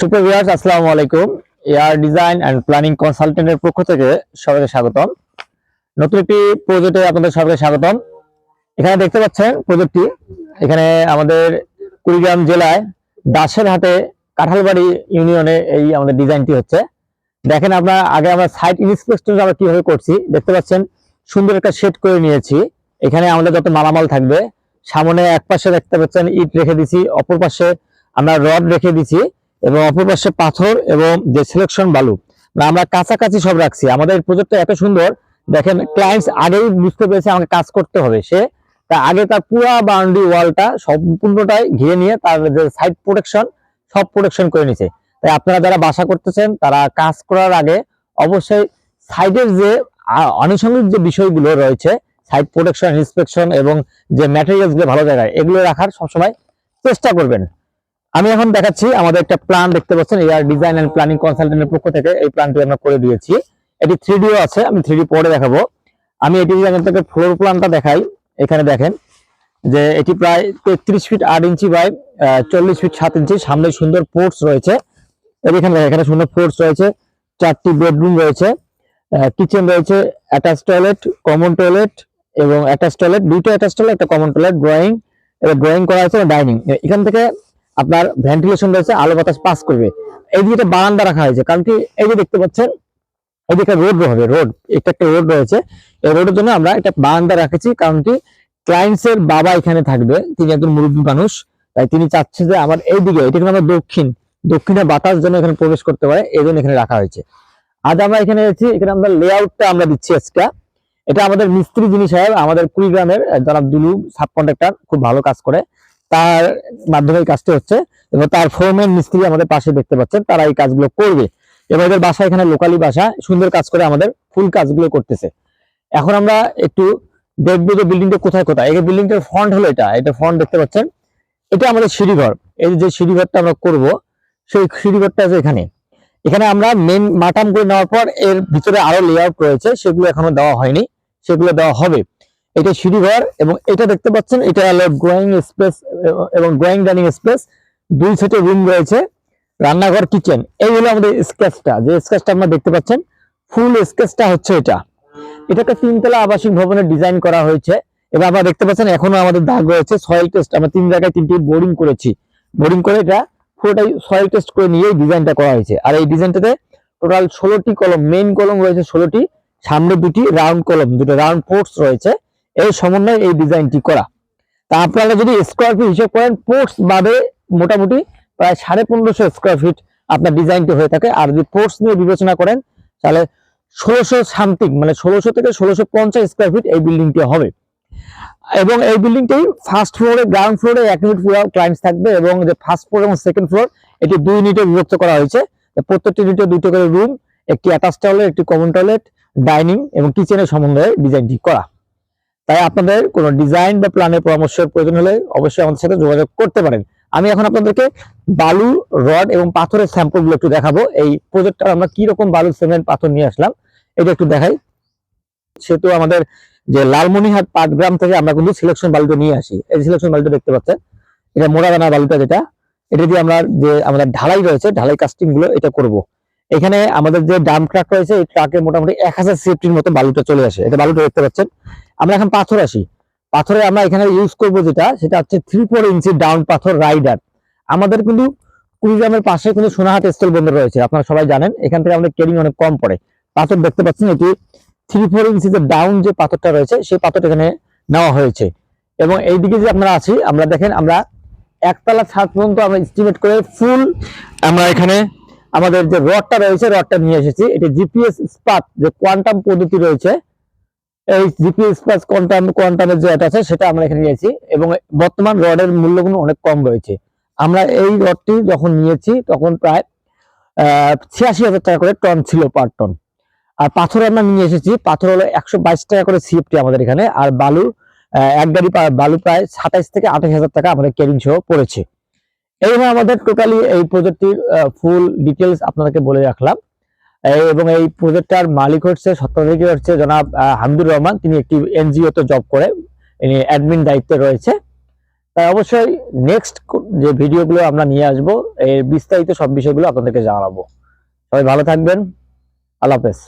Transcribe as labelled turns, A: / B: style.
A: সুপ্রিয় ভিউয়ার্স আসসালামু আলাইকুম। এয়ার ডিজাইন এন্ড প্ল্যানিং কনসালটেন্টের পক্ষ থেকে সবাইকে স্বাগতম। নতুন একটি প্রজেক্টে আপনাদের সবাইকে স্বাগতম। এখানে দেখতে পাচ্ছেন প্রজেক্টটি এখানে আমাদের কুড়িগ্রাম জেলায় দাসের হাটে কাঁঠালবাড়ি ইউনিয়নে এই আমাদের ডিজাইনটি হচ্ছে। দেখেন আপনার, আগে আমরা সাইট ইন্সপেকশন আমরা কীভাবে করছি, দেখতে পাচ্ছেন সুন্দর একটা সেট করে নিয়েছি। এখানে আমাদের যত মালামাল থাকবে, সামনে এক পাশে দেখতে পাচ্ছেন ইট রেখে দিছি, অপর পাশে আমরা রড রেখে দিছি। এবং অপর পাশে পাথর এবং যে সিলেকশন বালু। মানে আমরা কাছাকাছি সব রাখছি। আমাদের প্রজেক্টটা এত সুন্দর। দেখেন ক্লায়েন্টস আগেই বুঝতে পেরেছে আমাকে কাজ করতে হবে সে। তা আগে তার পুরো বাউন্ডারি ওয়ালটা সম্পূর্ণটাই ঘিরে নিয়ে তার যে সাইড প্রোটেকশন সব প্রোটেকশন করে নিছে তাই আপনারা যারা বাসা করতেছেন, তারা কাজ করার আগে অবশ্যই সাইডের যে আনুষঙ্গিক যে বিষয়গুলো রয়েছে সাইড প্রোটেকশন ইন্সপেকশন এবং যে ম্যাটেরিয়ালসগুলো ভালো জায়গায়, এগুলো রাখার সবসময় চেষ্টা করবেন। আমি এখন দেখাচ্ছি আমাদের একটা প্ল্যান দেখতে পাচ্ছেন এয়ার ডিজাইন এন্ড প্ল্যানিং কনসালটেন্টের পক্ষ থেকে এই প্ল্যানটি আমরা করে দিয়েছি। এটি থ্রি ডিও আছে আমি থ্রি পরে দেখাবো। আমি এটি যদি আপনাদেরকে ফ্লোর প্ল্যানটা দেখাই। এখানে দেখেন যে এটি প্রায় তেত্রিশ ফিট আট ইঞ্চি বাই চল্লিশ ফিট সাত ইঞ্চি। সামনে সুন্দর পোর্টস রয়েছে। এখানে দেখেন, এখানে সুন্দর পোর্টস রয়েছে। চারটি বেডরুম রয়েছে। কিচেন রয়েছে অ্যাটাচ টয়লেট কমন টয়লেট এবং অ্যাটাচ টয়লেট দুইটা অ্যাটাচ টয়লেট একটা কমন টয়লেট ড্রয়িং এবং ড্রয়িং করা আছে ডাইনিং এখান থেকে আপনার ভেন্টিলেশন রয়েছে, আলো বাতাস পাস করবে। এইদিকে একটা বারান্দা রাখা হয়েছে, কারণ কি এই যে দেখতে পাচ্ছেন এদিকে রোড হবে রোড একটা একটা রোড রয়েছে। এই রোডের জন্য আমরা একটা বারান্দা রাখেছি, কারণ কি ক্লায়েন্টস এর বাবা এখানে থাকবে, তিনি একজন মুরব্বী মানুষ, তাই তিনি চাচ্ছে যে আমার এই দিকে এটা কিন্তু আমার দক্ষিণ, দক্ষিণে বাতাস যেন এখানে প্রবেশ করতে পারে, এই জন্য এখানে রাখা হয়েছে। আজ আমরা এখানে এসেছি এখানে আমরা লেআউটটা আমরা দিচ্ছি আজকে। এটা আমাদের মিস্ত্রি যিনি সাহেব, আমাদের কুড়িগ্রামের, জনাব দুলু সাব কন্ট্রাক্টর খুব ভালো কাজ করে। তার মাধ্যমে কাজটি হচ্ছে এবং তার ফোরম্যান মিস্ত্রি আমাদের পাশে দেখতে পাচ্ছেন, তারা এই কাজগুলো করবে। এবং এদের বাসা এখানে লোকালি বাসা, সুন্দর কাজ করে আমাদের ফুল কাজগুলো করতেছে। এখন আমরা একটু দেখব যে বিল্ডিংটা কোথায় কোথায়। এই বিল্ডিংটার ফ্রন্ট হলো এটা এটা ফ্রন্ট দেখতে পাচ্ছেন। এটা আমাদের সিঁড়িঘর। এই যে সিঁড়িঘরটা আমরা করব, সেই সিঁড়িঘরটা আছে এখানে। এখানে আমরা মেন মাটাম করে নেওয়ার পর এর ভিতরে আরও লেআউট রয়েছে, সেগুলো এখনও দেওয়া হয়নি, সেগুলো দেওয়া হবে। এটা সিঁড়িঘর এবং এটা দেখতে পাচ্ছেন, এটা হলো ড্রয়িং স্পেস এবং ড্রয়িং ডাইনিং স্পেস দুই সেটে রুম রয়েছে, রান্নাঘর কিচেন এই হলো আমাদের স্কেচটা যে স্কেচটা আপনারা দেখতে পাচ্ছেন ফুল স্কেচটা হচ্ছে এটা। এটা একটা তিনতলা আবাসিক ভবনের ডিজাইন করা হয়েছে। এবার আপনারা দেখতে পাচ্ছেন, এখনও আমাদের দাগ রয়েছে সয়েল টেস্ট আমরা তিন জায়গায় তিনটি বোরিং করেছি। বোরিং করে এটা পুরোটাই সয়েল টেস্ট করে নিয়ে ডিজাইনটা করা হয়েছে। আর এই ডিজাইনটাতে টোটাল ষোলোটি কলম মেইন কলম রয়েছে ষোলোটি, সামনে দুটি রাউন্ড কলম, দুটো রাউন্ড পোর্টস রয়েছে। এই সমন্বয়ে এই ডিজাইনটি করা। তা আপনারা যদি স্কোয়ার ফিট হিসেব করেন পোর্টস বাদে মোটামুটি প্রায় সাড়ে পনেরোশো স্কোয়ার ফিট আপনার ডিজাইনটি হয়ে থাকে। আর যদি পোর্টস নিয়ে বিবেচনা করেন, তাহলে ষোলোশো সামথিং মানে ষোলোশো থেকে ষোলোশো পঞ্চাশ স্কোয়ার ফিট এই বিল্ডিংটি হবে। এবং এই বিল্ডিংটি ফার্স্ট ফ্লোরে গ্রাউন্ড ফ্লোরে এক ইউনিট পুরো ক্লায়েন্টস থাকবে এবং যে ফার্স্ট ফ্লোর এবং সেকেন্ড ফ্লোর এটি দুই ইউনিটে বিভক্ত করা হয়েছে। প্রত্যেকটি ইউনিটে দুটো করে রুম একটি অ্যাটাচ টয়লেট একটি কমন টয়লেট ডাইনিং এবং কিচেনের সমন্বয়ে ডিজাইনটি করা। তাই আপনাদের কোনো ডিজাইন বা প্ল্যানের পরামর্শের প্রয়োজন হলে অবশ্যই আমাদের সাথে যোগাযোগ করতে পারেন। আমি এখন আপনাদেরকে বালু, রড এবং পাথরের স্যাম্পলগুলো একটু দেখাবো। এই প্রজেক্টটা আমরা রকম বালু সিমেন্ট পাথর নিয়ে আসলাম, এটা একটু দেখাই। সেহেতু আমাদের যে লালমনিহাট পাটগ্রাম থেকে আমরা কিন্তু সিলেকশন বালুটা নিয়ে আসি। এই সিলেকশন বালুটা দেখতে পাচ্ছেন? এটা মোড়া মোড়াদানা বালুটা যেটা, এটা দিয়ে আমরা যে আমাদের ঢালাই রয়েছে, ঢালাই কাস্টিংগুলো, এটা করব। এখানে আমাদের যে ডাম ট্রাক রয়েছে, এই ট্রাকে মোটামুটি এক হাজার সেফটির মতো বালুটা চলে আসে। এটা বালুটা দেখতে পাচ্ছেন। আমরা এখন পাথর আসি। পাথরে আমরা এখানে ইউজ করব যেটা, সেটা হচ্ছে থ্রি ফোর ইঞ্চি ডাউন পাথর রাইডার আমাদের কিন্তু কুড়িগ্রামের পাশে কিন্তু সোনাহাট স্থল বন্দর রয়েছে, আপনারা সবাই জানেন। এখান থেকে আমাদের কেরিং অনেক কম পড়ে। পাথর দেখতে পাচ্ছেন, এটি থ্রি ফোর ইঞ্চি যে ডাউন যে পাথরটা রয়েছে, সেই পাথরটা এখানে নেওয়া হয়েছে। এবং এইদিকে যে আপনারা আছি, আমরা দেখেন, আমরা একতলা ছাদ পর্যন্ত আমরা এস্টিমেট করে ফুল আমরা এখানে আমাদের যে রডটা রয়েছে, রডটা নিয়ে এসেছি। এটি জিপিএস স্পাত, যে কোয়ান্টাম পদ্ধতি রয়েছে, এই জিপিএস প্লাস কোয়ান্টাম, কোয়ান্টামের যে আছে, সেটা আমরা এখানে নিয়েছি এবং বর্তমান রডের মূল্যগুলো অনেক কম রয়েছে। আমরা এই রডটি যখন নিয়েছি, তখন প্রায় ছিয়াশি হাজার টাকা করে টন ছিল পার টন। আর পাথর আমরা নিয়ে এসেছি, পাথর হলো একশো বাইশ টাকা করে সিএফটি আমাদের এখানে। আর বালু এক গাড়ি বালু প্রায় সাতাইশ থেকে আঠাশ হাজার টাকা আমাদের কেরিং সহ পড়েছে। এইভাবে আমাদের টোটালি এই প্রজেক্টটির ফুল ডিটেলস আপনাদেরকে বলে রাখলাম। এবং এই প্রজেক্টটার মালিক হচ্ছে সত্ত্বাধিকারী হচ্ছে জনাব হামিদুর রহমান। তিনি একটি এনজিও তে জব করে, ইনি অ্যাডমিন দায়িত্বে রয়েছে। তাই অবশ্যই নেক্সট যে ভিডিওগুলো আমরা নিয়ে আসব, এর বিস্তারিত সব বিষয়গুলো আপনাদেরকে জানাব। সবাই ভালো থাকবেন। আল্লাহ হাফেজ।